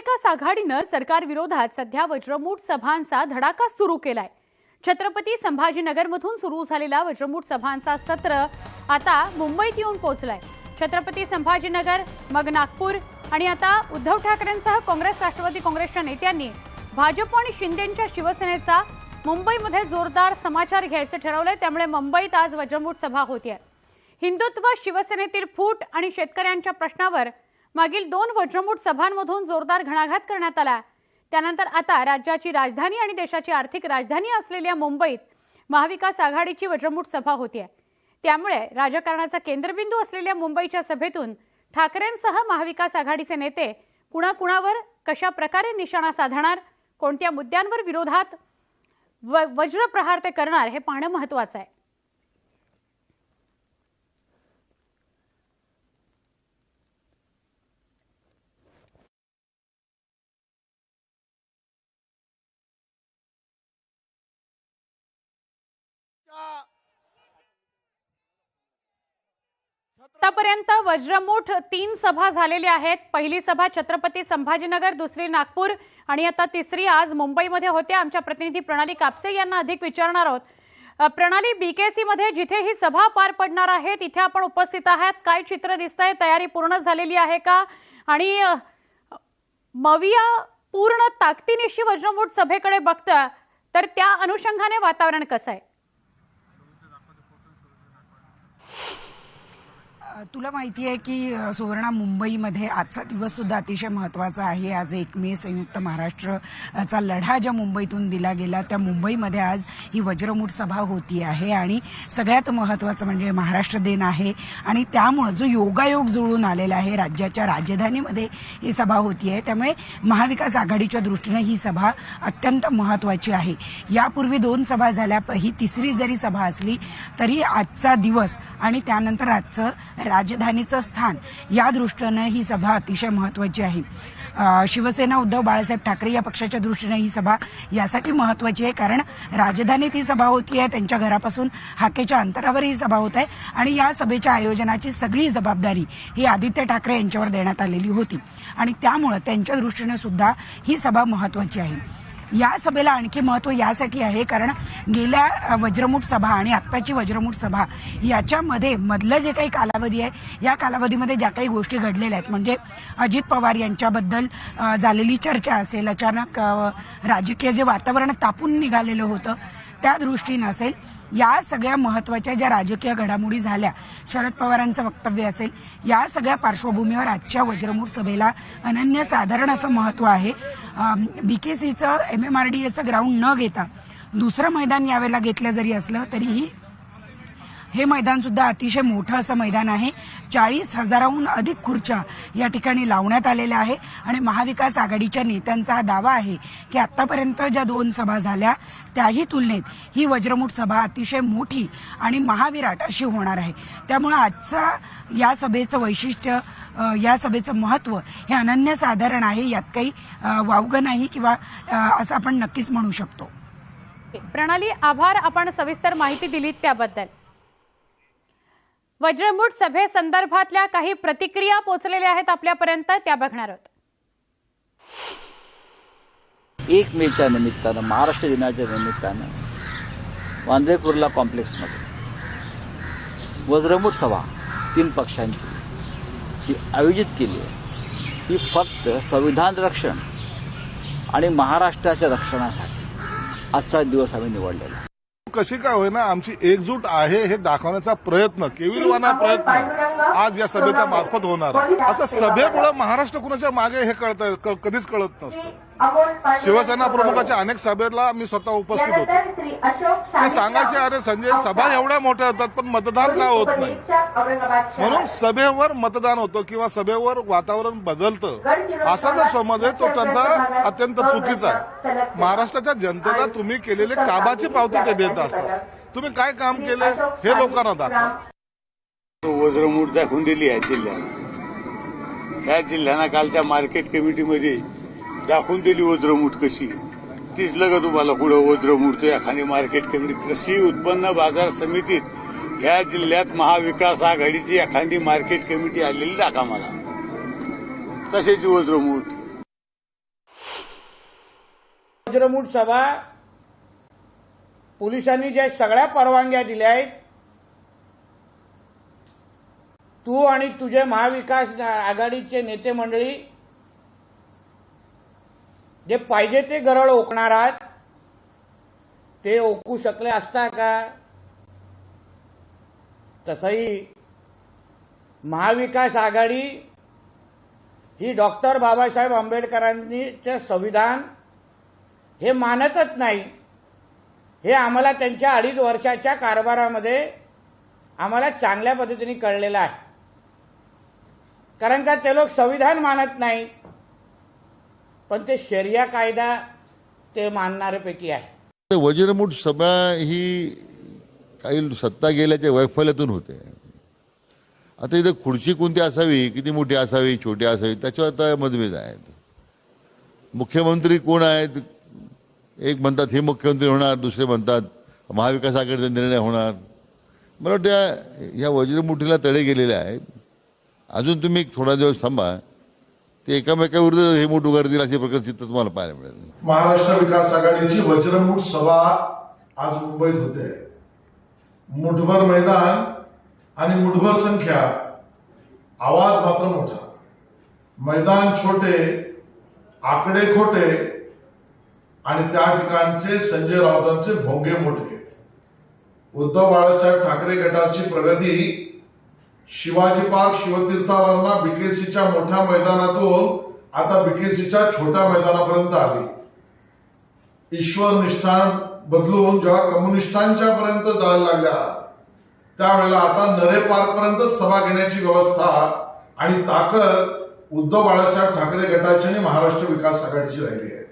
महाविकास आघाडीनं सरकार विरोधात सध्या वज्रमूठ सभांचा धडाका सुरू केलाय. छत्रपती संभाजीनगरमधून सुरू झालेला वज्रमूठ सभांचा सत्र आता मुंबईत येऊन पोहोचलाय. छत्रपती संभाजीनगर मग नागपूर आणि आता उद्धव ठाकरेंसह काँग्रेस राष्ट्रवादी काँग्रेसच्या नेत्यांनी भाजप आणि शिंदेच्या शिवसेनेचा मुंबईमध्ये जोरदार समाचार घ्यायचं ठरवलंय. त्यामुळे मुंबईत आज वज्रमूठ सभा होतीये. हिंदुत्व शिवसेनेतील फूट आणि शेतकऱ्यांच्या प्रश्नावर मागील दोन वज्रमूठ सभांमधून जोरदार घणाघात करण्यात आला. त्यानंतर आता राज्याची राजधानी आणि देशाची आर्थिक राजधानी असलेल्या मुंबईत महाविकास आघाडीची वज्रमूठ सभा होती त्यामुळे राजकारणाचा केंद्रबिंदू असलेल्या मुंबईच्या सभेतून ठाकरेंसह महाविकास आघाडीचे नेते कुणाकुणावर कशा प्रकारे निशाणा साधणार कोणत्या मुद्द्यांवर विरोधात व वज्रप्रहार ते करणार हे पाहणं महत्वाचं आहे. आतापर्यंत वज्रमूठ तीन सभा झालेल्या आहेत. पहिली सभा छत्रपती संभाजीनगर दुसरी नागपूर आणि आता तिसरी आज मुंबईमध्ये होते. आमच्या प्रतिनिधी प्रणाली कापसे यांना अधिक विचारणार आहोत. प्रणाली बीकेसी मध्ये जिथे ही सभा पार पडणार आहे तिथे आपण उपस्थित आहात. काय चित्र दिसतंय? तयारी पूर्ण झालेली आहे का? आणि मविया पूर्ण ताकदीनिशी वज्रमूठ सभेकडे बघतं तर त्या अनुषंगाने वातावरण कसं आहे? तुला माहिती आहे की सुवर्णा मुंबईमध्ये आजचा दिवस सुद्धा अतिशय महत्त्वाचा आहे. आज एक मे संयुक्त महाराष्ट्रचा लढा ज्या मुंबईतून दिला गेला त्या मुंबईमध्ये आज ही वज्रमूठ सभा होती आहे. आणि सगळ्यात महत्वाचं म्हणजे महाराष्ट्र दिन आहे. आणि त्यामुळं जो योगायोग जुळून आलेला आहे राज्याच्या राजधानीमध्ये ही सभा होती आहे. त्यामुळे महाविकास आघाडीच्या दृष्टीनं ही सभा अत्यंत महत्वाची आहे. यापूर्वी दोन सभा झाल्या प- ही तिसरी जरी सभा असली तरी आजचा दिवस आणि त्यानंतर आजचं राजधानीचं स्थान या दृष्टीनं ही सभा अतिशय महत्वाची आहे. शिवसेना उद्धव बाळासाहेब ठाकरे या पक्षाच्या दृष्टीनं ही सभा यासाठी महत्वाची आहे कारण राजधानीत ही सभा होती आहे त्यांच्या घरापासून हाकेच्या अंतरावर ही सभा होत आहे आणि या सभेच्या आयोजनाची सगळी जबाबदारी ही आदित्य ठाकरे यांच्यावर देण्यात आलेली होती. आणि त्यामुळं त्यांच्या दृष्टीनं सुद्धा ही सभा महत्वाची आहे. या सभेला आणखी महत्त्व यासाठी आहे कारण गेल्या वज्रमूठ सभा आणि आत्ताची वज्रमूठ सभा याच्यामध्ये मधलं जे काही कालावधी आहे या कालावधीमध्ये ज्या काही गोष्टी घडलेल्या आहेत म्हणजे अजित पवार यांच्याबद्दल झालेली चर्चा असेल अचानक राजकीय जे वातावरण तापून निघालेलं होतं त्या दृष्टीनं असेल या सगळ्या महत्त्वाच्या ज्या राजकीय घडामोडी झाल्या शरद पवारांचं वक्तव्य असेल या सगळ्या पार्श्वभूमीवर आजच्या वज्रमूर सभेला अनन्यसाधारण असं महत्त्व आहे. बीकेसीचं एम एम आर डी एचं ग्राउंड न घेता दुसरं मैदान यावेळेला घेतलं जरी असलं तरीही हे मैदान सुद्धा अतिशय मोठं असं मैदान आहे. चाळीस हजाराहून अधिक खुर्च्या या ठिकाणी लावण्यात आलेल्या आहे आणि महाविकास आघाडीच्या नेत्यांचा हा दावा आहे की आतापर्यंत ज्या दोन सभा झाल्या त्याही तुलनेत ही वज्रमूठ सभा अतिशय मोठी आणि महाविराट अशी होणार आहे. त्यामुळे आजचा या सभेचं वैशिष्ट्य या सभेचं महत्त्व हे अनन्यसाधारण आहे. यात काही वावगं नाही किंवा असं आपण नक्कीच म्हणू शकतो. प्रणाली आभार. आपण सविस्तर माहिती दिलीत त्याबद्दल. वज्रमूठ सभेसंदर्भातल्या काही प्रतिक्रिया पोहोचलेल्या आहेत आपल्यापर्यंत त्या बघणार आहोत. एक मेच्या निमित्तानं महाराष्ट्र दिनाच्या निमित्तानं वांद्रे कुर्ला कॉम्प्लेक्समध्ये वज्रमूठ सभा तीन पक्षांची ही आयोजित केली आहे. ही फक्त संविधान रक्षण आणि महाराष्ट्राच्या रक्षणासाठी आजचा दिवस आम्ही निवडलेला कशी काय होईना आमची एकजूट आहे हे दाखवण्याचा प्रयत्न केविलवाना प्रयत्न. आज या सभेच्या मार्फत होणार. असं सभेमुळे महाराष्ट्र कुणाच्या मागे हे कळत कधीच कळत नसतं. शिवसेना प्रमुखाच्या अनेक सभेला मी स्वतः उपस्थित होतो. ते सांगायचे अरे संजय सभा एवढ्या मोठ्या होतात पण मतदान का होत नाही? म्हणून सभेवर मतदान होतं किंवा सभेवर वातावरण बदलतं असा जर समज आहे तो त्यांचा अत्यंत चुकीचा आहे. महाराष्ट्राच्या जनतेला तुम्ही केलेले काबाची पावती ते देत असतात. तुम्ही काय काम केले हे लोकांना दाखवा. वज्रमूठ दाखवून दिली या जिल्ह्यानं ह्या जिल्ह्यानं कालच्या मार्केट कमिटीमध्ये दाखवून दिली वज्रमूठ कशी. तीच लग तुम्हाला पुढं वज्रमूठ एखादी मार्केट कमिटी कृषी उत्पन्न बाजार समितीत ह्या जिल्ह्यात महाविकास आघाडीची एखादी मार्केट कमिटी आलेली दाखवा मला. कशाची वज्रमूठ? वज्रमूठ सभा पोलिसांनी ज्या सगळ्या परवानग्या दिल्या आहेत तू आणि तुझे महाविकास आघाडीचे नेते मंडळी जे पाहिजे ते गरळ ओकणार आहात ते ओकू शकले असता का? तसंही महाविकास आघाडी ही डॉक्टर बाबासाहेब आंबेडकरांनीचे संविधान हे मानतच नाही. हे आम्हाला त्यांच्या अडीच वर्षाच्या कारभारामध्ये आम्हाला चांगल्या पद्धतीने कळलेलं आहे. कारण का ते लोक संविधान मानत नाही. पण ते शरिया कायदा ते मानणाऱ्यापैकी आहे. वज्रमुठ सभा ही काही सत्ता गेल्याच्या वैफल्यातून होते. आता इथं खुर्ची कोणती असावी किती मोठी असावी छोटी असावी त्याच्यावर आता मतभेद आहेत. मुख्यमंत्री कोण आहेत? एक म्हणतात हे मुख्यमंत्री होणार दुसरे म्हणतात महाविकास आघाडीचा निर्णय होणार. मला वाटतं ह्या वज्रमुठीला तडे गेलेले आहेत. अजून तुम्ही एक थोडा दिवस थांबा. ते एकामेकाविरुद्ध हे मोठ उगारतील अशी प्रकार चित्र तुम्हाला पाहायला मिळेल. महाराष्ट्र विकास आघाडीची वज्रमूठ सभा आज मुंबईत होते. मुठभर मैदान आणि मुठभर संख्या. आवाज मात्र मोठा. मैदान छोटे आकडे खोटे आणि त्या ठिकाणचे संजय राऊतांचे भोंगे मोठे. उद्धव बाळासाहेब ठाकरे गटाची प्रगती शिवाजी पार्क शिवतीर्थावरला बीकेसीच्या मोठ्या मैदानातून आता बीकेसीच्या छोट्या मैदानापर्यंत आली. ईश्वर निष्ठान बदलून जेव्हा कम्युनिस्टांच्या पर्यंत जायला लागल्या त्यावेळेला आता नरे पार्क पर्यंत सभा घेण्याची व्यवस्था आणि ताकद उद्धव बाळासाहेब ठाकरे गटाची आणि महाराष्ट्र विकास आघाडीची राहिली आहे.